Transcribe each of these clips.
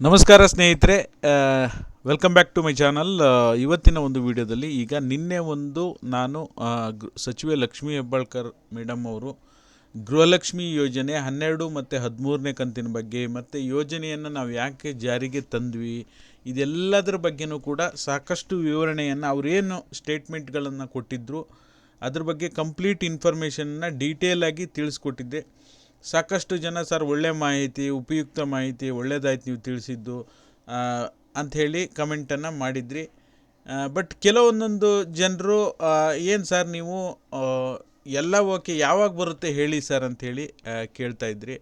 ನಮಸ್ಕಾರ ಸ್ನೇಹಿತರೆ welcome back to my channel ಇವತ್ತಿನ ಒಂದು ವಿಡಿಯೋದಲ್ಲಿ ಈಗ ನಿನ್ನೆ ಒಂದು ನಾನು ಸಚಿವೆ ಲಕ್ಷ್ಮಿ ಹೆಬ್ಬಾಳ್ಕರ್ ಮೇಡಮ್ ಅವರು ಗೃಹಲಕ್ಷ್ಮಿ ಯೋಜನೆ ಹನ್ನೆರಡು ಮತ್ತು ಹದಿಮೂರನೇ ಕಂತಿನ ಬಗ್ಗೆ ಮತ್ತು ಯೋಜನೆಯನ್ನು ನಾವು ಯಾಕೆ ಜಾರಿಗೆ ತಂದ್ವಿ, ಇದೆಲ್ಲದರ ಬಗ್ಗೆನೂ ಕೂಡ ಸಾಕಷ್ಟು ವಿವರಣೆಯನ್ನು ಅವರೇನು ಸ್ಟೇಟ್ಮೆಂಟ್ಗಳನ್ನು ಕೊಟ್ಟಿದ್ದರು ಅದ್ರ ಬಗ್ಗೆ ಕಂಪ್ಲೀಟ್ ಇನ್ಫಾರ್ಮೇಷನ್ನ ಡೀಟೇಲಾಗಿ ತಿಳಿಸ್ಕೊಟ್ಟಿದ್ದೆ. ಸಾಕಷ್ಟು ಜನ ಸರ್ ಒಳ್ಳೆ ಮಾಹಿತಿ, ಉಪಯುಕ್ತ ಮಾಹಿತಿ ಒಳ್ಳೇದಾಯ್ತು ನೀವು ತಿಳಿಸಿದ್ದು ಅಂಥೇಳಿ ಕಮೆಂಟನ್ನು ಮಾಡಿದ್ರಿ. ಬಟ್ ಕೆಲವೊಂದೊಂದು ಜನರು ಏನು ಸರ್ ನೀವು ಎಲ್ಲ ಓಕೆ ಯಾವಾಗ ಬರುತ್ತೆ ಹೇಳಿ ಸರ್ ಅಂಥೇಳಿ ಹೇಳಿ ಕೇಳ್ತಾ ಇದ್ರಿ.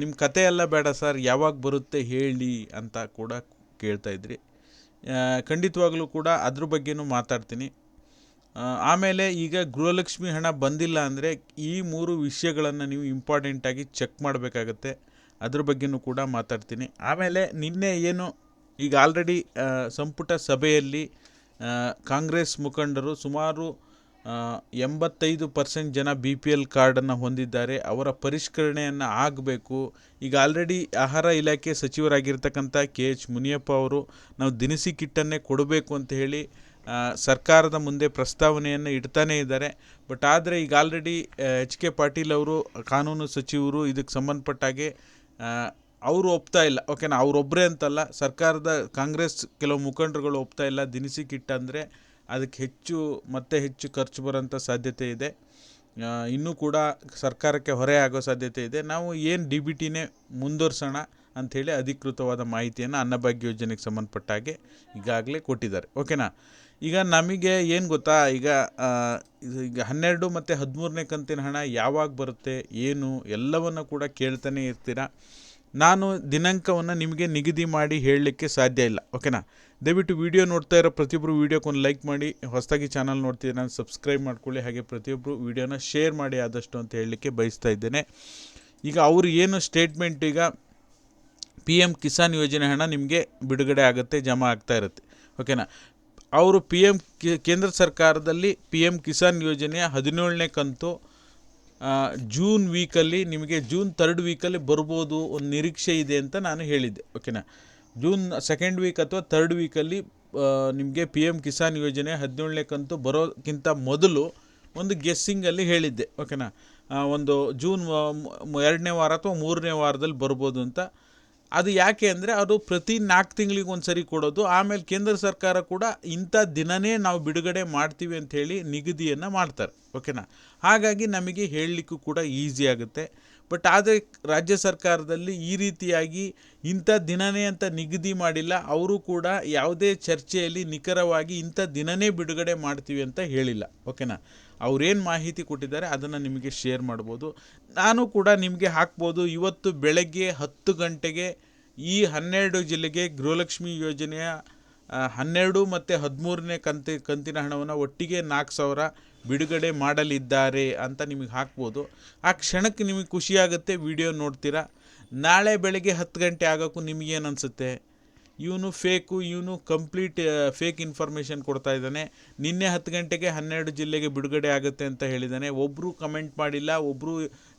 ನಿಮ್ಮ ಕತೆ ಎಲ್ಲ ಬೇಡ ಸರ್ ಯಾವಾಗ ಬರುತ್ತೆ ಹೇಳಿ ಅಂತ ಕೂಡ ಕೇಳ್ತಾ ಇದ್ರಿ. ಖಂಡಿತವಾಗ್ಲೂ ಕೂಡ ಅದ್ರ ಬಗ್ಗೆನೂ ಮಾತಾಡ್ತೀನಿ. ಆಮೇಲೆ ಈಗ ಗೃಹಲಕ್ಷ್ಮಿ ಹಣ ಬಂದಿಲ್ಲ ಅಂದರೆ ಈ ಮೂರು ವಿಷಯಗಳನ್ನು ನೀವು ಇಂಪಾರ್ಟೆಂಟಾಗಿ ಚೆಕ್ ಮಾಡಬೇಕಾಗತ್ತೆ. ಅದ್ರ ಬಗ್ಗೆನೂ ಕೂಡ ಮಾತಾಡ್ತೀನಿ. ಆಮೇಲೆ ನಿನ್ನೆ ಏನು, ಈಗ ಆಲ್ರೆಡಿ ಸಂಪುಟ ಸಭೆಯಲ್ಲಿ ಕಾಂಗ್ರೆಸ್ ಮುಖಂಡರು ಸುಮಾರು ಎಂಬತ್ತೈದು ಪರ್ಸೆಂಟ್ ಜನ ಬಿ ಪಿ ಎಲ್ ಕಾರ್ಡನ್ನು ಹೊಂದಿದ್ದಾರೆ. ಅವರ ಪರಿಷ್ಕರಣೆಯನ್ನು ಆಗಬೇಕು. ಈಗ ಆಲ್ರೆಡಿ ಆಹಾರ ಇಲಾಖೆ ಸಚಿವರಾಗಿರ್ತಕ್ಕಂಥ ಕೆ ಎಚ್ ಮುನಿಯಪ್ಪ ಅವರು ನಾವು ದಿನಸಿ ಕಿಟ್ಟನ್ನೇ ಕೊಡಬೇಕು ಅಂತ ಹೇಳಿ ಸರ್ಕಾರದ ಮುಂದೆ ಪ್ರಸ್ತಾವನೆಯನ್ನು ಇಡ್ತಾನೇ ಇದ್ದಾರೆ. ಬಟ್ ಆದರೆ ಈಗ ಆಲ್ರೆಡಿ ಎಚ್ ಕೆ ಪಾಟೀಲ್ ಅವರು, ಕಾನೂನು ಸಚಿವರು ಇದಕ್ಕೆ ಸಂಬಂಧಪಟ್ಟಾಗೆ ಅವರು ಒಪ್ತಾ ಇಲ್ಲ. ಓಕೆನಾ? ಅವರೊಬ್ಬರೇ ಅಂತಲ್ಲ. ಸರ್ಕಾರದ ಕಾಂಗ್ರೆಸ್ ಕೆಲವು ಮುಖಂಡರುಗಳು ಒಪ್ತಾ ಇಲ್ಲ. ದಿನಸಿ ಕಿಟ್ ಅಂದರೆ ಅದಕ್ಕೆ ಹೆಚ್ಚು, ಮತ್ತೆ ಹೆಚ್ಚು ಖರ್ಚು ಬರೋಂಥ ಸಾಧ್ಯತೆ ಇದೆ. ಇನ್ನೂ ಕೂಡ ಸರ್ಕಾರಕ್ಕೆ ಹೊರೆ ಆಗೋ ಸಾಧ್ಯತೆ ಇದೆ. ನಾವು ಏನು ಡಿ ಬಿ ಟಿನೇ ಮುಂದುವರ್ಸೋಣ. ಅಂಥೇಳಿ ಅಧಿಕೃತವಾದ ಮಾಹಿತಿಯನ್ನು ಅನ್ನಭಾಗ್ಯ ಯೋಜನೆಗೆ ಸಂಬಂಧಪಟ್ಟ ಹಾಗೆ ಈಗಾಗಲೇ ಕೊಟ್ಟಿದ್ದಾರೆ. ಓಕೆನಾ? ಈಗ ನಮಗೆ ಏನು ಗೊತ್ತಾ? ಈಗ ಈಗ ಹನ್ನೆರಡು ಮತ್ತು ಹದಿಮೂರನೇ ಕಂತಿನ ಹಣ ಯಾವಾಗ ಬರುತ್ತೆ? ಏನು? ಎಲ್ಲವನ್ನು ಕೂಡ ಕೇಳ್ತಾನೆ ಇರ್ತೀರ? ನಾನು ದಿನಾಂಕವನ್ನು ನಿಮಗೆ ನಿಗದಿ ಮಾಡಿ ಹೇಳಲಿಕ್ಕೆ ಸಾಧ್ಯ ಇಲ್ಲ. ಓಕೆನಾ? ದಯವಿಟ್ಟು ವಿಡಿಯೋ ನೋಡ್ತಾ ಇರೋ ಪ್ರತಿಯೊಬ್ಬರು ವೀಡಿಯೋಕ್ಕೊಂದು ಲೈಕ್ ಮಾಡಿ. ಹೊಸದಾಗಿ ಚಾನಲ್ ನಾನು ಸಬ್ಸ್ಕ್ರೈಬ್ ಮಾಡ್ಕೊಳ್ಳಿ. ಹಾಗೆ ಪ್ರತಿಯೊಬ್ಬರು ವೀಡಿಯೋನ ಶೇರ್ ಮಾಡಿ ಆದಷ್ಟು ಅಂತ ಹೇಳಲಿಕ್ಕೆ ಬಯಸ್ತಾ ಇದ್ದೇನೆ. ಈಗ ಅವರು ಏನು ಸ್ಟೇಟ್ಮೆಂಟ್ ಈಗ ಪಿ ಎಂ ಕಿಸಾನ್ ಯೋಜನೆ ಹಣ ನಿಮಗೆ ಬಿಡುಗಡೆ ಆಗುತ್ತೆ, ಜಮಾ ಆಗ್ತಾ ಇರುತ್ತೆ. ಓಕೆನಾ ಅವರು ಪಿ ಎಂ ಕೇಂದ್ರ ಸರ್ಕಾರದಲ್ಲಿ ಪಿ ಎಂ ಕಿಸಾನ್ ಯೋಜನೆಯ ಹದಿನೇಳನೇ ಕಂತು ಜೂನ್ ವೀಕಲ್ಲಿ ನಿಮಗೆ ಜೂನ್ ತರ್ಡ್ ವೀಕಲ್ಲಿ ಬರ್ಬೋದು, ಒಂದು ನಿರೀಕ್ಷೆ ಇದೆ ಅಂತ ನಾನು ಹೇಳಿದ್ದೆ. ಓಕೆನಾ ಜೂನ್ ಸೆಕೆಂಡ್ ವೀಕ್ ಅಥವಾ ತರ್ಡ್ ವೀಕಲ್ಲಿ ನಿಮಗೆ ಪಿ ಎಂ ಕಿಸಾನ್ ಯೋಜನೆ ಹದಿನೇಳನೇ ಕಂತು ಬರೋಕ್ಕಿಂತ ಮೊದಲು ಒಂದು ಗೆಸ್ಸಿಂಗಲ್ಲಿ ಹೇಳಿದ್ದೆ. ಓಕೆನಾ ಒಂದು ಜೂನ್ ಎರಡನೇ ವಾರ ಅಥವಾ ಮೂರನೇ ವಾರದಲ್ಲಿ ಬರ್ಬೋದು ಅಂತ ಅದು ಯಾಕೆ ಅಂದರೆ ಅದು ಪ್ರತಿ ನಾಲ್ಕು ತಿಂಗಳಿಗೆ ಒಂದು ಸರಿ ಕೊಡೋದು. ಆಮೇಲೆ ಕೇಂದ್ರ ಸರ್ಕಾರ ಕೂಡ ಇಂಥ ದಿನನೇ ನಾವು ಬಿಡುಗಡೆ ಮಾಡ್ತೀವಿ ಅಂತ ಹೇಳಿ ನಿಗದಿಯನ್ನು ಮಾಡ್ತಾರೆ. ಓಕೆನಾ? ಹಾಗಾಗಿ ನಮಗೆ ಹೇಳಲಿಕ್ಕೂ ಕೂಡ ಈಸಿ ಆಗುತ್ತೆ. ಬಟ್ ಆದರೆ ರಾಜ್ಯ ಸರ್ಕಾರದಲ್ಲಿ ಈ ರೀತಿಯಾಗಿ ಇಂಥ ದಿನನೇ ಅಂತ ನಿಗದಿ ಮಾಡಿಲ್ಲ. ಅವರು ಕೂಡ ಯಾವುದೇ ಚರ್ಚೆಯಲ್ಲಿ ನಿಖರವಾಗಿ ಇಂಥ ದಿನನೇ ಬಿಡುಗಡೆ ಮಾಡ್ತೀವಿ ಅಂತ ಹೇಳಿಲ್ಲ. ಓಕೆನಾ? ಅವ್ರೇನು ಮಾಹಿತಿ ಕೊಟ್ಟಿದ್ದಾರೆ ಅದನ್ನು ನಿಮಗೆ ಶೇರ್ ಮಾಡ್ಬೋದು. ನಾನು ಕೂಡ ನಿಮಗೆ ಹಾಕ್ಬೋದು. ಇವತ್ತು ಬೆಳಗ್ಗೆ ಹತ್ತು ಗಂಟೆಗೆ ಈ ಹನ್ನೆರಡು ಜಿಲ್ಲೆಗೆ ಗೃಹಲಕ್ಷ್ಮಿ ಯೋಜನೆಯ ಹನ್ನೆರಡು ಮತ್ತು ಹದಿಮೂರನೇ ಕಂತಿ, ಕಂತಿನ ಹಣವನ್ನು ಒಟ್ಟಿಗೆ ನಾಲ್ಕು ಸಾವಿರ ಬಿಡುಗಡೆ ಮಾಡಲಿದ್ದಾರೆ ಅಂತ ನಿಮಗೆ ಹಾಕ್ಬೋದು. ಆ ಕ್ಷಣಕ್ಕೆ ನಿಮಗೆ ಖುಷಿಯಾಗುತ್ತೆ, ವಿಡಿಯೋ ನೋಡ್ತೀರಾ. ನಾಳೆ ಬೆಳಗ್ಗೆ ಹತ್ತು ಗಂಟೆ ಆಗೋಕ್ಕೂ ನಿಮಗೇನು ಅನಿಸುತ್ತೆ? ಇವನು ಫೇಕು, ಇವನು ಕಂಪ್ಲೀಟ್ ಫೇಕ್ ಇನ್ಫಾರ್ಮೇಷನ್ ಕೊಡ್ತಾ ಇದ್ದಾನೆ. ನಿನ್ನೆ ಹತ್ತು ಗಂಟೆಗೆ ಹನ್ನೆರಡು ಜಿಲ್ಲೆಗೆ ಬಿಡುಗಡೆ ಆಗುತ್ತೆ ಅಂತ ಹೇಳಿದ್ದಾನೆ. ಒಬ್ಬರು ಕಮೆಂಟ್ ಮಾಡಿಲ್ಲ ಒಬ್ಬರು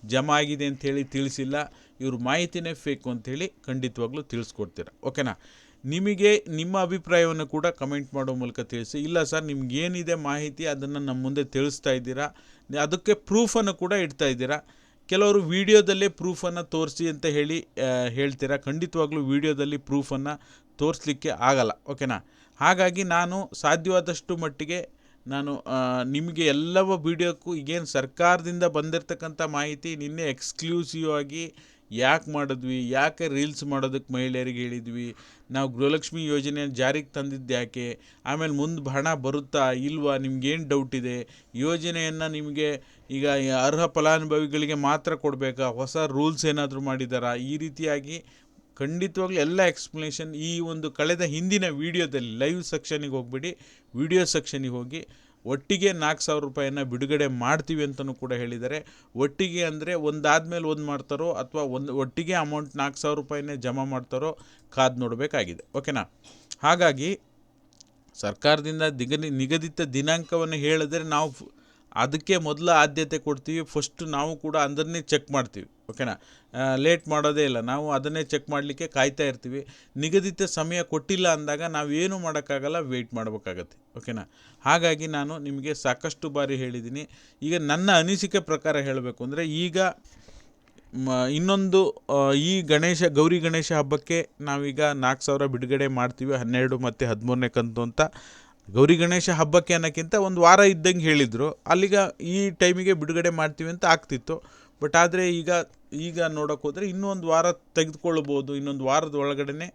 ಜಮಾ ಆಗಿದೆ ಅಂಥೇಳಿ ತಿಳಿಸಿಲ್ಲ. ಇವ್ರ ಮಾಹಿತಿನೇ ಫೇಕು ಅಂಥೇಳಿ ಖಂಡಿತವಾಗ್ಲೂ ತಿಳಿಸ್ಕೊಡ್ತೀರ. ಓಕೆನಾ? ನಿಮಗೆ ನಿಮ್ಮ ಅಭಿಪ್ರಾಯವನ್ನು ಕೂಡ ಕಮೆಂಟ್ ಮಾಡೋ ಮೂಲಕ ತಿಳಿಸಿ. ಇಲ್ಲ ಸರ್, ನಿಮ್ಗೇನಿದೆ ಮಾಹಿತಿ, ಅದನ್ನು ನಮ್ಮ ಮುಂದೆ ತಿಳಿಸ್ತಾ ಇದ್ದೀರಾ? ಅದಕ್ಕೆ ಪ್ರೂಫನ್ನು ಕೂಡ ಇಡ್ತಾ ಇದ್ದೀರಾ? ಕೆಲವರು ವಿಡಿಯೋದಲ್ಲೇ ಪ್ರೂಫನ್ನು ತೋರಿಸಿ ಅಂತ ಹೇಳಿ ಹೇಳ್ತೀರಾ? ಖಂಡಿತವಾಗ್ಲೂ ವಿಡಿಯೋದಲ್ಲಿ ಪ್ರೂಫನ್ನು ತೋರಿಸ್ಲಿಕ್ಕೆ ಆಗಲ್ಲ ಓಕೆನಾ ಹಾಗಾಗಿ ನಾನು ಸಾಧ್ಯವಾದಷ್ಟು ಮಟ್ಟಿಗೆ ನಾನು ನಿಮಗೆ ಎಲ್ಲವ ವಿಡಿಯೋಕ್ಕೂ ಈಗೇನು ಸರ್ಕಾರದಿಂದ ಬಂದಿರತಕ್ಕಂಥ ಮಾಹಿತಿ ನಿನ್ನೆ ಎಕ್ಸ್ಕ್ಲೂಸಿವ್ ಆಗಿ ಯಾಕೆ ಮಾಡಿದ್ವಿ? ಯಾಕೆ ರೀಲ್ಸ್ ಮಾಡೋದಕ್ಕೆ ಮಹಿಳೆಯರಿಗೆ ಹೇಳಿದ್ವಿ? ನಾವು ಗೃಹಲಕ್ಷ್ಮಿ ಯೋಜನೆ ಜಾರಿಗೆ ತಂದಿದ್ದು ಯಾಕೆ? ಆಮೇಲೆ ಮುಂದೆ ಹಣ ಬರುತ್ತಾ ಇಲ್ವಾ? ನಿಮ್ಗೇನು ಡೌಟ್ ಇದೆ? ಯೋಜನೆಯನ್ನು ನಿಮಗೆ ಈಗ ಅರ್ಹ ಫಲಾನುಭವಿಗಳಿಗೆ ಮಾತ್ರ ಕೊಡಬೇಕಾ? ಹೊಸ ರೂಲ್ಸ್ ಏನಾದರೂ ಮಾಡಿದ್ದಾರಾ ಈ ರೀತಿಯಾಗಿ ಖಂಡಿತವಾಗ್ಲೂ ಎಲ್ಲ ಎಕ್ಸ್ಪ್ಲನೇಷನ್ ಈ ಒಂದು ಕಳೆದ ಹಿಂದಿನ ವೀಡಿಯೋದಲ್ಲಿ ಲೈವ್ ಸೆಕ್ಷನಿಗೆ ಹೋಗ್ಬಿಡಿ. ವಿಡಿಯೋ ಸೆಕ್ಷನಿಗೆ ಹೋಗಿ ಒಟ್ಟಿಗೆ ನಾಲ್ಕು ಸಾವಿರ ರೂಪಾಯಿಯನ್ನು ಬಿಡುಗಡೆ ಮಾಡ್ತೀವಿ ಅಂತಲೂ ಕೂಡ ಹೇಳಿದ್ದಾರೆ. ಒಟ್ಟಿಗೆ ಅಂದರೆ ಒಂದಾದ್ಮೇಲೆ ಒಂದು ಮಾಡ್ತಾರೋ ಅಥವಾ ಒಂದು ಒಟ್ಟಿಗೆ ಅಮೌಂಟ್ ನಾಲ್ಕು ಸಾವಿರ ರೂಪಾಯಿನೇ ಜಮಾ ಮಾಡ್ತಾರೋ ಕಾದು ನೋಡಬೇಕಾಗಿದೆ. ಓಕೆನಾ? ಹಾಗಾಗಿ ಸರ್ಕಾರದಿಂದ ದಿಗನಿ ನಿಗದಿತ ದಿನಾಂಕವನ್ನು ಹೇಳಿದ್ರೆ ನಾವು ಅದಕ್ಕೆ ಮೊದಲ ಆದ್ಯತೆ ಕೊಡ್ತೀವಿ. ಫಸ್ಟ್ ನಾವು ಕೂಡ ಅಂದ್ರೆ ಚೆಕ್ ಮಾಡ್ತೀವಿ. ಓಕೆನಾ? ಲೇಟ್ ಮಾಡೋದೇ ಇಲ್ಲ. ನಾವು ಅದನ್ನೇ ಚೆಕ್ ಮಾಡಲಿಕ್ಕೆ ಕಾಯ್ತಾ ಇರ್ತೀವಿ. ನಿಗದಿತ ಸಮಯ ಕೊಟ್ಟಿಲ್ಲ ಅಂದಾಗ ನಾವು ನಾವೇನು ಮಾಡೋಕ್ಕಾಗಲ್ಲ ವೆಯ್ಟ್ ಮಾಡಬೇಕಾಗತ್ತೆ. ಓಕೆನಾ? ಹಾಗಾಗಿ ನಾನು ನಿಮಗೆ ಸಾಕಷ್ಟು ಬಾರಿ ಹೇಳಿದ್ದೀನಿ. ಈಗ ನನ್ನ ಅನಿಸಿಕೆ ಪ್ರಕಾರ ಹೇಳಬೇಕು ಅಂದರೆ ಈಗ ಇನ್ನೊಂದು ಈ ಗಣೇಶ, ಗೌರಿ ಗಣೇಶ ಹಬ್ಬಕ್ಕೆ ನಾವೀಗ ನಾಲ್ಕು ಸಾವಿರ ಬಿಡುಗಡೆ ಮಾಡ್ತೀವಿ. ಹನ್ನೆರಡು ಮತ್ತು ಹದಿಮೂರನೇ ಕಂತು ಅಂತ. ಗೌರಿ ಗಣೇಶ ಹಬ್ಬಕ್ಕೆ ಅನ್ನೋಕ್ಕಿಂತ ಒಂದು ವಾರ ಇದ್ದಂಗೆ ಹೇಳಿದರು. ಅಲ್ಲಿಗ ಈ ಟೈಮಿಗೆ ಬಿಡುಗಡೆ ಮಾಡ್ತೀವಿ ಅಂತ ಆಗ್ತಿತ್ತು. ಬಟ್ ಆದರೆ ಈಗ ಈಗ ನೋಡೋಕೆ ಹೋದರೆ ಇನ್ನೊಂದು ವಾರ ತೆಗೆದುಕೊಳ್ಬೋದು, ಇನ್ನೊಂದು ವಾರದ ಒಳಗಡೆ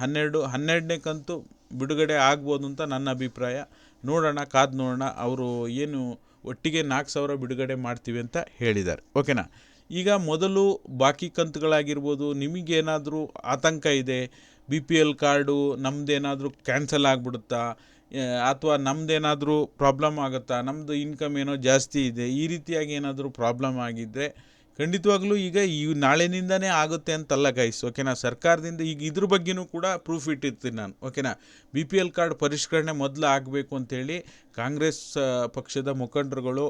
ಹನ್ನೆರಡು, ಹನ್ನೆರಡನೇ ಕಂತು ಬಿಡುಗಡೆ ಆಗ್ಬೋದು ಅಂತ ನನ್ನ ಅಭಿಪ್ರಾಯ. ನೋಡೋಣ, ಕಾದು ನೋಡೋಣ, ಅವರು ಏನು ಒಟ್ಟಿಗೆ ನಾಲ್ಕು ಸಾವಿರ ಬಿಡುಗಡೆ ಮಾಡ್ತೀವಿ ಅಂತ ಹೇಳಿದ್ದಾರೆ. ಓಕೆನಾ? ಈಗ ಮೊದಲು ಬಾಕಿ ಕಂತುಗಳಾಗಿರ್ಬೋದು, ನಿಮಗೇನಾದರೂ ಆತಂಕ ಇದೆ, ಬಿ ಪಿ ಎಲ್ ಕಾರ್ಡು ನಮ್ಮದೇನಾದರೂ ಕ್ಯಾನ್ಸಲ್ ಆಗಿಬಿಡುತ್ತಾ ಅಥವಾ ನಮ್ಮದೇನಾದರೂ ಪ್ರಾಬ್ಲಮ್ ಆಗುತ್ತಾ? ನಮ್ಮದು ಇನ್ಕಮ್ ಏನೋ ಜಾಸ್ತಿ ಇದೆ. ಈ ರೀತಿಯಾಗಿ ಏನಾದರೂ ಪ್ರಾಬ್ಲಮ್ ಆಗಿದ್ದರೆ ಖಂಡಿತವಾಗ್ಲೂ ಈಗ ಈ ನಾಳೆನಿಂದನೇ ಆಗುತ್ತೆ ಅಂತಲ್ಲ ಗೈಸ್ ಓಕೆನಾ ಸರ್ಕಾರದಿಂದ ಈಗ ಇದ್ರ ಬಗ್ಗೆನೂ ಕೂಡ ಪ್ರೂಫ್ ಇಟ್ಟಿರ್ತೀನಿ ನಾನು ಓಕೆನಾ ಬಿ ಪಿ ಎಲ್ ಕಾರ್ಡ್ ಪರಿಷ್ಕರಣೆ ಮೊದಲು ಆಗಬೇಕು ಅಂತೇಳಿ ಕಾಂಗ್ರೆಸ್ ಪಕ್ಷದ ಮುಖಂಡರುಗಳು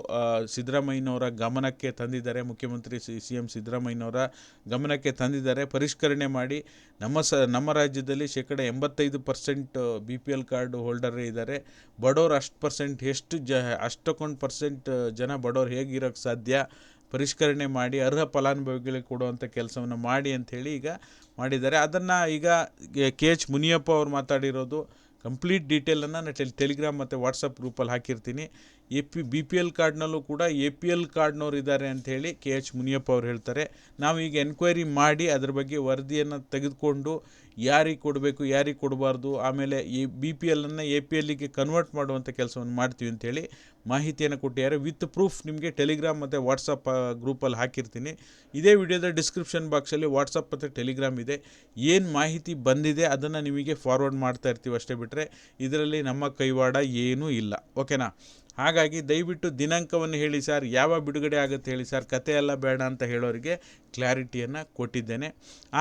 ಸಿದ್ದರಾಮಯ್ಯನವರ ಗಮನಕ್ಕೆ ತಂದಿದ್ದಾರೆ. ಮುಖ್ಯಮಂತ್ರಿ ಸಿ ಸಿ ಎಂ ಸಿದ್ದರಾಮಯ್ಯನವರ ಗಮನಕ್ಕೆ ತಂದಿದ್ದಾರೆ. ಪರಿಷ್ಕರಣೆ ಮಾಡಿ ನಮ್ಮ ಸ, ನಮ್ಮ ರಾಜ್ಯದಲ್ಲಿ ಶೇಕಡ ಎಂಬತ್ತೈದು percent B P L card ಹೋಲ್ಡರೇ ಇದ್ದಾರೆ. ಬಡವ್ರು ಅಷ್ಟು ಪರ್ಸೆಂಟ್ ಎಷ್ಟು ಜ, ಅಷ್ಟಕ್ಕೊಂದು ಪರ್ಸೆಂಟ್ ಜನ ಬಡವ್ರು ಹೇಗಿರೋಕ್ಕೆ ಸಾಧ್ಯ? ಪರಿಷ್ಕರಣೆ ಮಾಡಿ ಅರ್ಹ ಫಲಾನುಭವಿಗಳಿಗೆ ಕೊಡುವಂಥ ಕೆಲಸವನ್ನು ಮಾಡಿ ಅಂಥೇಳಿ ಈಗ ಮಾಡಿದ್ದಾರೆ. ಅದನ್ನು ಈಗ ಕೆ ಎಚ್ ಮುನಿಯಪ್ಪ ಅವರು ಮಾತಾಡಿರೋದು ಕಂಪ್ಲೀಟ್ ಡೀಟೇಲನ್ನು ನಾನು ಟೆಲ್ ಟೆಲಿಗ್ರಾಮ್ ಮತ್ತು ವಾಟ್ಸಪ್ ಗ್ರೂಪಲ್ಲಿ ಹಾಕಿರ್ತೀನಿ. A P B P L ಕಾರ್ಡ್ನಲ್ಲೂ ಕೂಡ ಎ ಪಿ ಎಲ್ ಕಾರ್ಡ್ನವ್ರು ಇದ್ದಾರೆ ಅಂಥೇಳಿ ಕೆ ಎಚ್ ಮುನಿಯಪ್ಪ ಅವ್ರು ಹೇಳ್ತಾರೆ. ನಾವು ಈಗ ಎನ್ಕ್ವೈರಿ ಮಾಡಿ ಅದ್ರ ಬಗ್ಗೆ ವರದಿಯನ್ನು ತೆಗೆದುಕೊಂಡು ಯಾರಿಗೆ ಕೊಡಬೇಕು, ಯಾರಿಗೆ ಕೊಡಬಾರ್ದು, ಆಮೇಲೆ ಈ ಬಿ ಪಿ ಎಲ್ಲನ್ನು ಎ ಪಿ ಎಲ್ಲಿಗೆ ಕನ್ವರ್ಟ್ ಮಾಡುವಂಥ ಕೆಲಸವನ್ನು ಮಾಡ್ತೀವಿ ಅಂತೇಳಿ ಮಾಹಿತಿಯನ್ನು ಕೊಟ್ಟಿದ್ದಾರೆ. ವಿತ್ ಪ್ರೂಫ್ ನಿಮಗೆ ಟೆಲಿಗ್ರಾಮ್ ಮತ್ತು ವಾಟ್ಸಪ್ ಗ್ರೂಪಲ್ಲಿ ಹಾಕಿರ್ತೀನಿ. ಇದೇ ವಿಡಿಯೋದ ಡಿಸ್ಕ್ರಿಪ್ಷನ್ ಬಾಕ್ಸಲ್ಲಿ ವಾಟ್ಸಪ್ ಮತ್ತು ಟೆಲಿಗ್ರಾಮ್ ಇದೆ. ಏನು ಮಾಹಿತಿ ಬಂದಿದೆ ಅದನ್ನು ನಿಮಗೆ ಫಾರ್ವರ್ಡ್ ಮಾಡ್ತಾ ಇರ್ತೀವಿ ಅಷ್ಟೇ ಬಿಟ್ಟರೆ ಇದರಲ್ಲಿ ನಮ್ಮ ಕೈವಾಡ ಏನೂ ಇಲ್ಲ. ಓಕೆನಾ ಹಾಗಾಗಿ ದಯವಿಟ್ಟು ದಿನಾಂಕವನ್ನು ಹೇಳಿ ಸರ್, ಯಾವ ಬಿಡುಗಡೆ ಆಗುತ್ತೆ ಹೇಳಿ ಸರ್, ಕತೆ ಎಲ್ಲ ಬೇಡ ಅಂತ ಹೇಳೋರಿಗೆ ಕ್ಲಾರಿಟಿಯನ್ನು ಕೊಟ್ಟಿದ್ದೇನೆ.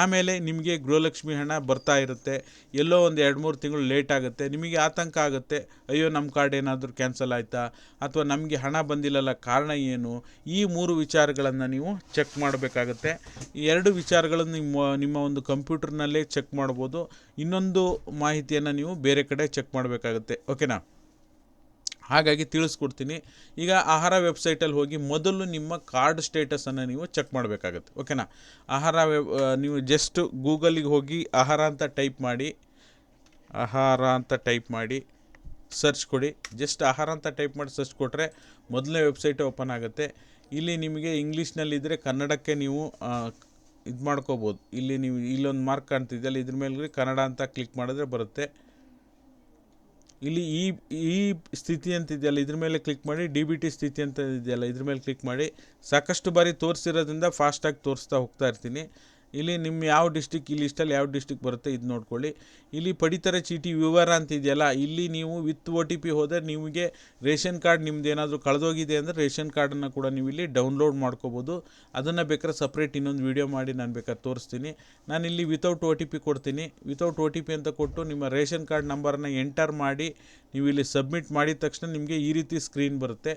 ಆಮೇಲೆ ನಿಮಗೆ ಗೃಹಲಕ್ಷ್ಮಿ ಹಣ ಬರ್ತಾ ಇರುತ್ತೆ, ಎಲ್ಲೋ ಒಂದು ಎರಡು ಮೂರು ತಿಂಗಳು ಲೇಟ್ ಆಗುತ್ತೆ, ನಿಮಗೆ ಆತಂಕ ಆಗುತ್ತೆ, ಅಯ್ಯೋ ನಮ್ಮ ಕಾರ್ಡ್ ಏನಾದರೂ ಕ್ಯಾನ್ಸಲ್ ಆಯಿತಾ, ಅಥವಾ ನಮಗೆ ಹಣ ಬಂದಿಲ್ಲಲ್ಲ ಕಾರಣ ಏನು, ಈ ಮೂರು ವಿಚಾರಗಳನ್ನು ನೀವು ಚೆಕ್ ಮಾಡಬೇಕಾಗತ್ತೆ. ಈ ಎರಡು ವಿಚಾರಗಳನ್ನು ನಿಮ್ಮ ನಿಮ್ಮ ಒಂದು ಕಂಪ್ಯೂಟರ್ನಲ್ಲೇ ಚೆಕ್ ಮಾಡ್ಬೋದು, ಇನ್ನೊಂದು ಮಾಹಿತಿಯನ್ನು ನೀವು ಬೇರೆ ಕಡೆ ಚೆಕ್ ಮಾಡಬೇಕಾಗುತ್ತೆ. ಓಕೆನಾ? ಹಾಗಾಗಿ ತಿಳಿಸ್ಕೊಡ್ತೀನಿ. ಈಗ ಆಹಾರ ವೆಬ್ಸೈಟಲ್ಲಿ ಹೋಗಿ ಮೊದಲು ನಿಮ್ಮ ಕಾರ್ಡ್ ಸ್ಟೇಟಸನ್ನು ನೀವು ಚೆಕ್ ಮಾಡಬೇಕಾಗತ್ತೆ. ಓಕೆನಾ ಆಹಾರ ವೆಬ್ ನೀವು ಜಸ್ಟ್ ಗೂಗಲಿಗೆ ಹೋಗಿ ಆಹಾರ ಅಂತ ಟೈಪ್ ಮಾಡಿ, ಆಹಾರ ಅಂತ ಟೈಪ್ ಮಾಡಿ ಸರ್ಚ್ ಕೊಡಿ. ಜಸ್ಟ್ ಆಹಾರ ಅಂತ ಟೈಪ್ ಮಾಡಿ ಸರ್ಚ್ ಕೊಟ್ಟರೆ ಮೊದಲನೇ ವೆಬ್ಸೈಟ್ ಓಪನ್ ಆಗುತ್ತೆ. ಇಲ್ಲಿ ನಿಮಗೆ ಇಂಗ್ಲೀಷ್ನಲ್ಲಿದ್ದರೆ ಕನ್ನಡಕ್ಕೆ ನೀವು ಇದು ಮಾಡ್ಕೋಬೋದು. ಇಲ್ಲಿ ನೀವು ಇಲ್ಲೊಂದು ಮಾರ್ಕ್ ಕಾಣ್ತಿದೆಯಲ್ಲ ಇದ್ರ ಮೇಲೆ ಕನ್ನಡ ಅಂತ ಕ್ಲಿಕ್ ಮಾಡಿದ್ರೆ ಬರುತ್ತೆ. ಇಲ್ಲಿ ಈ ಈ ಸ್ಥಿತಿ ಅಂತ ಇದೆಯಲ್ಲ, ಇದ್ರ ಮೇಲೆ ಕ್ಲಿಕ್ ಮಾಡಿ ಡಿ ಬಿ ಟಿ ಸ್ಥಿತಿ ಅಂತ ಇದೆಯಲ್ಲ, ಇದ್ರ ಮೇಲೆ ಕ್ಲಿಕ್ ಮಾಡಿ ಸಾಕಷ್ಟು ಬಾರಿ ತೋರಿಸಿರೋದ್ರಿಂದ ಫಾಸ್ಟಾಗಿ ತೋರಿಸ್ತಾ ಹೋಗ್ತಾ ಇರ್ತೀನಿ. ಇಲ್ಲಿ ನಿಮ್ಮ ಯಾವ ಡಿಸ್ಟಿಕ್ ಈ ಲಿಸ್ಟಲ್ಲಿ ಯಾವ ಡಿಸ್ಟಿಕ್ ಬರುತ್ತೆ ಇದು ನೋಡ್ಕೊಳ್ಳಿ. ಇಲ್ಲಿ ಪಡಿತರ ಚೀಟಿ ವಿವರ ಅಂತ ಇದೆಯಲ್ಲ, ಇಲ್ಲಿ ನೀವು ವಿತ್ ಒ ಟಿ ಪಿ ಹೋದರೆ ನಿಮಗೆ ರೇಷನ್ ಕಾರ್ಡ್ ನಿಮ್ದು ಏನಾದರೂ ಕಳೆದೋಗಿದೆ ಅಂದರೆ ರೇಷನ್ ಕಾರ್ಡನ್ನು ಕೂಡ ನೀವು ಇಲ್ಲಿ ಡೌನ್ಲೋಡ್ ಮಾಡ್ಕೋಬೋದು. ಅದನ್ನು ಬೇಕಾದ್ರೆ ಸಪ್ರೇಟ್ ಇನ್ನೊಂದು ವೀಡಿಯೋ ಮಾಡಿ ನಾನು ಬೇಕಾದ್ರೆ ತೋರಿಸ್ತೀನಿ. ನಾನು ಇಲ್ಲಿ ವಿತೌಟ್ ಒ ಟಿ ಪಿ ಕೊಡ್ತೀನಿ. ವಿತೌಟ್ ಒ ಟಿ ಪಿ ಅಂತ ಕೊಟ್ಟು ನಿಮ್ಮ ರೇಷನ್ ಕಾರ್ಡ್ ನಂಬರನ್ನು ಎಂಟರ್ ಮಾಡಿ ನೀವು ಇಲ್ಲಿ ಸಬ್ಮಿಟ್ ಮಾಡಿದ ತಕ್ಷಣ ನಿಮಗೆ ಈ ರೀತಿ ಸ್ಕ್ರೀನ್ ಬರುತ್ತೆ.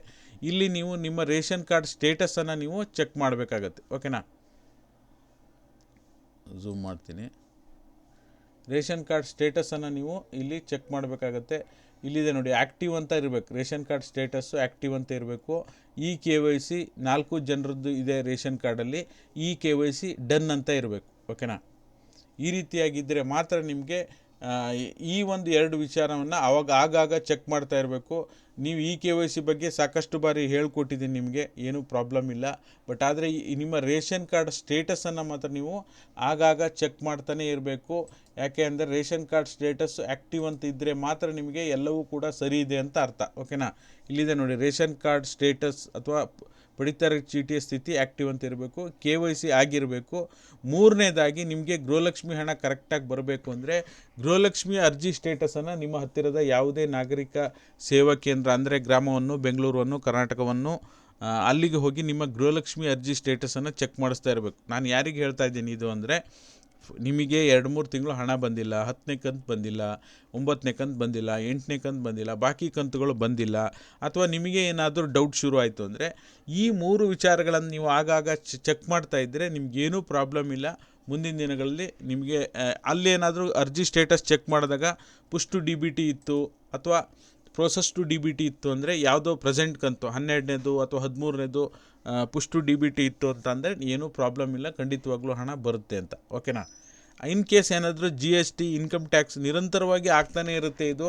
ಇಲ್ಲಿ ನೀವು ನಿಮ್ಮ ರೇಷನ್ ಕಾರ್ಡ್ ಸ್ಟೇಟಸನ್ನು ನೀವು ಚೆಕ್ ಮಾಡಬೇಕಾಗತ್ತೆ. ಓಕೆನಾ ಝೂಮ್ ಮಾಡ್ತೀನಿ. ರೇಷನ್ ಕಾರ್ಡ್ ಸ್ಟೇಟಸನ್ನು ನೀವು ಇಲ್ಲಿ ಚೆಕ್ ಮಾಡಬೇಕಾಗತ್ತೆ. ಇಲ್ಲಿದೆ ನೋಡಿ ಆ್ಯಕ್ಟಿವ್ ಅಂತ ಇರಬೇಕು. ರೇಷನ್ ಕಾರ್ಡ್ ಸ್ಟೇಟಸ್ಸು ಆ್ಯಕ್ಟಿವ್ ಅಂತ ಇರಬೇಕು. ಇ ಕೆ ವೈ ಸಿ ನಾಲ್ಕು ಜನರದ್ದು ಇದೆ ರೇಷನ್ ಕಾರ್ಡಲ್ಲಿ E K Y C done ಅಂತ ಇರಬೇಕು. ಓಕೆನಾ ಈ ರೀತಿಯಾಗಿದ್ದರೆ ಮಾತ್ರ ನಿಮಗೆ ಈ ಒಂದು ಎರಡು ವಿಚಾರವನ್ನು ಅವಾಗ ಆಗಾಗ ಚೆಕ್ ಮಾಡ್ತಾ ಇರಬೇಕು. ನೀವು ಇ ಕೆ ವೈ ಸಿ ಬಗ್ಗೆ ಸಾಕಷ್ಟು ಬಾರಿ ಹೇಳ್ಕೊಟ್ಟಿದ್ದೀನಿ ನಿಮಗೆ, ಏನೂ ಪ್ರಾಬ್ಲಮ್ ಇಲ್ಲ. ಬಟ್ ಆದರೆ ಈ ನಿಮ್ಮ ರೇಷನ್ ಕಾರ್ಡ್ ಸ್ಟೇಟಸನ್ನು ಮಾತ್ರ ನೀವು ಆಗಾಗ ಚೆಕ್ ಮಾಡ್ತಾನೆ ಇರಬೇಕು. ಯಾಕೆ ಅಂದರೆ ರೇಷನ್ ಕಾರ್ಡ್ ಸ್ಟೇಟಸ್ ಆ್ಯಕ್ಟಿವ್ ಅಂತ ಇದ್ದರೆ ಮಾತ್ರ ನಿಮಗೆ ಎಲ್ಲವೂ ಕೂಡ ಸರಿ ಇದೆ ಅಂತ ಅರ್ಥ. ಓಕೆನಾ ಇಲ್ಲಿದೆ ನೋಡಿ, ರೇಷನ್ ಕಾರ್ಡ್ ಸ್ಟೇಟಸ್ ಅಥವಾ ಪಡಿತರ ಚೀಟಿಯ ಸ್ಥಿತಿ ಆ್ಯಕ್ಟಿವ್ ಅಂತ ಇರಬೇಕು, ಕೆ ವೈ ಸಿ ಆಗಿರಬೇಕು. ಮೂರನೇದಾಗಿ ನಿಮಗೆ ಗೃಹಲಕ್ಷ್ಮಿ ಹಣ ಕರೆಕ್ಟಾಗಿ ಬರಬೇಕು ಅಂದರೆ ಗೃಹಲಕ್ಷ್ಮಿ ಅರ್ಜಿ ಸ್ಟೇಟಸನ್ನು ನಿಮ್ಮ ಹತ್ತಿರದ ಯಾವುದೇ ನಾಗರಿಕ ಸೇವಾ ಕೇಂದ್ರ ಅಂದರೆ ಗ್ರಾಮವನ್ನು, ಬೆಂಗಳೂರನ್ನು, ಕರ್ನಾಟಕವನ್ನು ಅಲ್ಲಿಗೆ ಹೋಗಿ ನಿಮ್ಮ ಗೃಹಲಕ್ಷ್ಮಿ ಅರ್ಜಿ ಸ್ಟೇಟಸನ್ನು ಚೆಕ್ ಮಾಡಿಸ್ತಾ ಇರಬೇಕು. ನಾನು ಯಾರಿಗೆ ಹೇಳ್ತಾ ಇದ್ದೀನಿ ಇದು ಅಂದರೆ ನಿಮಗೆ ಎರಡು ಮೂರು ತಿಂಗಳು ಹಣ ಬಂದಿಲ್ಲ, ಹತ್ತನೇ ಕಂತು ಬಂದಿಲ್ಲ, ಒಂಬತ್ತನೇ ಕಂತು ಬಂದಿಲ್ಲ, ಎಂಟನೇ ಕಂತು ಬಂದಿಲ್ಲ, ಬಾಕಿ ಕಂತುಗಳು ಬಂದಿಲ್ಲ, ಅಥವಾ ನಿಮಗೆ ಏನಾದರೂ ಡೌಟ್ ಶುರು ಆಯಿತು ಅಂದರೆ ಈ ಮೂರು ವಿಚಾರಗಳನ್ನು ನೀವು ಆಗಾಗ ಚೆಕ್ ಮಾಡ್ತಾ ಇದ್ದರೆ ನಿಮಗೇನೂ ಪ್ರಾಬ್ಲಮ್ ಇಲ್ಲ. ಮುಂದಿನ ದಿನಗಳಲ್ಲಿ ನಿಮಗೆ ಅಲ್ಲೇನಾದರೂ ಅರ್ಜಿ ಸ್ಟೇಟಸ್ ಚೆಕ್ ಮಾಡಿದಾಗ push to D B T ಇತ್ತು ಅಥವಾ process to D B T ಇತ್ತು ಅಂದರೆ ಯಾವುದೋ ಪ್ರೆಸೆಂಟ್ ಕಂತು, ಹನ್ನೆರಡನೇದು ಅಥವಾ ಹದಿಮೂರನೇದು push to D B T ಇತ್ತು ಅಂತಂದರೆ ಏನೂ ಪ್ರಾಬ್ಲಮ್ ಇಲ್ಲ, ಖಂಡಿತವಾಗ್ಲೂ ಹಣ ಬರುತ್ತೆ ಅಂತ. ಓಕೆನಾ ಇನ್ ಕೇಸ್ ಏನಾದರೂ G S T income tax ನಿರಂತರವಾಗಿ ಆಗ್ತಾನೇ ಇರುತ್ತೆ ಇದು,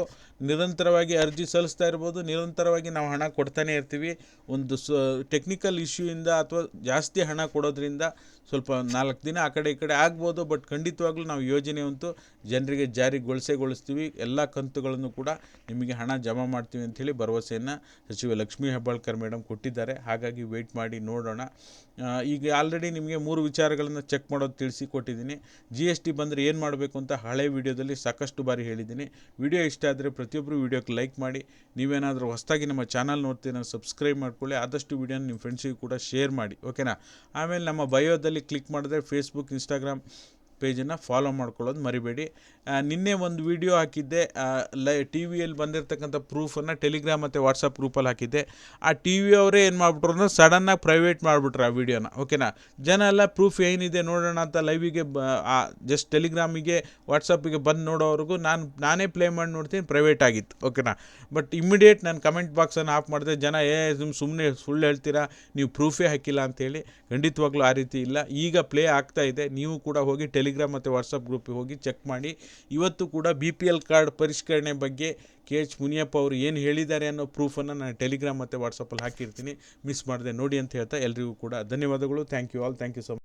ನಿರಂತರವಾಗಿ ಅರ್ಜಿ ಸಲ್ಲಿಸ್ತಾ ಇರ್ಬೋದು, ನಿರಂತರವಾಗಿ ನಾವು ಹಣ ಕೊಡ್ತಾನೆ ಇರ್ತೀವಿ. ಒಂದು ಸ ಟೆಕ್ನಿಕಲ್ ಇಶ್ಯೂಯಿಂದ ಅಥವಾ ಜಾಸ್ತಿ ಹಣ ಕೊಡೋದ್ರಿಂದ ಸ್ವಲ್ಪ ನಾಲ್ಕು ದಿನ ಆ ಕಡೆ ಈ ಕಡೆ ಆಗ್ಬೋದು ಬಟ್ ಖಂಡಿತವಾಗ್ಲೂ ನಾವು ಯೋಜನೆಯಂತೂ ಜನರಿಗೆ ಜಾರಿಗೊಳಿಸೇಗೊಳಿಸ್ತೀವಿ. ಎಲ್ಲ ಕಂತುಗಳನ್ನು ಕೂಡ ನಿಮಗೆ ಹಣ ಜಮಾ ಮಾಡ್ತೀವಿ ಅಂಥೇಳಿ ಭರವಸೆಯನ್ನು ಸಚಿವ ಲಕ್ಷ್ಮೀ ಹೆಬ್ಬಾಳ್ಕರ್ ಮೇಡಮ್ ಕೊಟ್ಟಿದ್ದಾರೆ. ಹಾಗಾಗಿ ವೆಯ್ಟ್ ಮಾಡಿ ನೋಡೋಣ. ಈಗ ಆಲ್ರೆಡಿ ನಿಮಗೆ ಮೂರು ವಿಚಾರಗಳನ್ನು ಚೆಕ್ ಮಾಡೋದು ತಿಳಿಸಿ ಕೊಟ್ಟಿದ್ದೀನಿ. ಜಿ ಎಸ್ ಟಿ ಬಂದರೆ ಏನು ಮಾಡಬೇಕು ಅಂತ ಹಳೆ ವಿಡಿಯೋದಲ್ಲಿ ಸಾಕಷ್ಟು ಬಾರಿ ಹೇಳಿದ್ದೀನಿ. ವಿಡಿಯೋ ಇಷ್ಟ ಆದರೆ ಪ್ರತಿಯೊಬ್ಬರು ವಿಡಿಯೋಕ್ಕೆ ಲೈಕ್ ಮಾಡಿ. ನೀವೇನಾದರೂ ಹೊಸದಾಗಿ ನಮ್ಮ ಚಾನಲ್ ನೋಡ್ತೀರ ಸಬ್ಸ್ಕ್ರೈಬ್ ಮಾಡ್ಕೊಳ್ಳಿ. ಆದಷ್ಟು ವಿಡಿಯೋನ ನಿಮ್ಮ ಫ್ರೆಂಡ್ಸಿಗೆ ಕೂಡ ಶೇರ್ ಮಾಡಿ. ಓಕೆನಾ? ಆಮೇಲೆ ನಮ್ಮ ಬಯೋದಲ್ಲಿ ಕ್ಲಿಕ್ ಮಾಡಿದ್ರೆ ಫೇಸ್ಬುಕ್ ಇನ್ಸ್ಟಾಗ್ರಾಮ್ ಪೇಜನ್ನು ಫಾಲೋ ಮಾಡ್ಕೊಳ್ಳೋದು ಮರಿಬೇಡಿ. ನಿನ್ನೆ ಒಂದು ವಿಡಿಯೋ ಹಾಕಿದ್ದೆ ಲೈ, ಟಿ ವಿಯಲ್ಲಿ ಬಂದಿರತಕ್ಕಂಥ ಪ್ರೂಫನ್ನು ಟೆಲಿಗ್ರಾಮ್ ಮತ್ತು ವಾಟ್ಸಪ್ ಗ್ರೂಪಲ್ಲಿ ಹಾಕಿದ್ದೆ. ಆ ಟಿ ವಿ ಅವರೇ ಏನು ಮಾಡಿಬಿಟ್ರು ಅಂದ್ರೆ ಸಡನ್ನಾಗಿ ಪ್ರೈವೇಟ್ ಮಾಡಿಬಿಟ್ರು ಆ ವಿಡಿಯೋನ, ಓಕೆನಾ? ಜನ ಎಲ್ಲ ಪ್ರೂಫ್ ಏನಿದೆ ನೋಡೋಣ ಅಂತ ಲೈವಿಗೆ ಬ ಜಸ್ಟ್ ಟೆಲಿಗ್ರಾಮಿಗೆ, ವಾಟ್ಸಪ್ಪಿಗೆ ಬಂದು ನೋಡೋವರೆಗೂ ನಾನು, ನಾನೇ ಪ್ಲೇ ಮಾಡಿ ನೋಡ್ತೀನಿ, ಪ್ರೈವೇಟ್ ಆಗಿತ್ತು, ಓಕೆನಾ? ಬಟ್ ಇಮ್ಮಿಡಿಯೇಟ್ ನಾನು ಕಮೆಂಟ್ ಬಾಕ್ಸನ್ನು ಆಫ್ ಮಾಡಿದೆ, ಜನ, ಏ ನಿಮ್ಮ ಸುಮ್ಮನೆ ಸುಳ್ಳು ಹೇಳ್ತೀರಾ? ನೀವು ಪ್ರೂಫೇ ಹಾಕಿಲ್ಲ ಅಂತೇಳಿ. ಖಂಡಿತವಾಗ್ಲೂ ಆ ರೀತಿ ಇಲ್ಲ. ಈಗ ಪ್ಲೇ ಆಗ್ತಾ ಇದೆ. ನೀವು ಕೂಡ ಹೋಗಿ ಟೆಲಿಗ್ರಾಮ್ ಮತ್ತು ವಾಟ್ಸಪ್ ಗ್ರೂಪಿಗೆ ಹೋಗಿ ಚೆಕ್ ಮಾಡಿ. ಇವತ್ತು ಕೂಡ ಬಿ ಪಿ ಎಲ್ ಕಾರ್ಡ್ ಪರಿಷ್ಕರಣೆ ಬಗ್ಗೆ ಕೆ ಎಚ್ ಮುನಿಯಪ್ಪ ಅವರು ಏನು ಹೇಳಿದ್ದಾರೆ ಅನ್ನೋ ಪ್ರೂಫನ್ನು ನಾನು ಟೆಲಿಗ್ರಾಮ್ ಮತ್ತು ವಾಟ್ಸಪ್ಪಲ್ಲಿ ಹಾಕಿರ್ತೀನಿ. ಮಿಸ್ ಮಾಡಿದೆ ನೋಡಿ ಅಂತ ಹೇಳ್ತಾ ಎಲ್ರಿಗೂ ಕೂಡ ಧನ್ಯವಾದಗಳು. Thank you all. Thank you so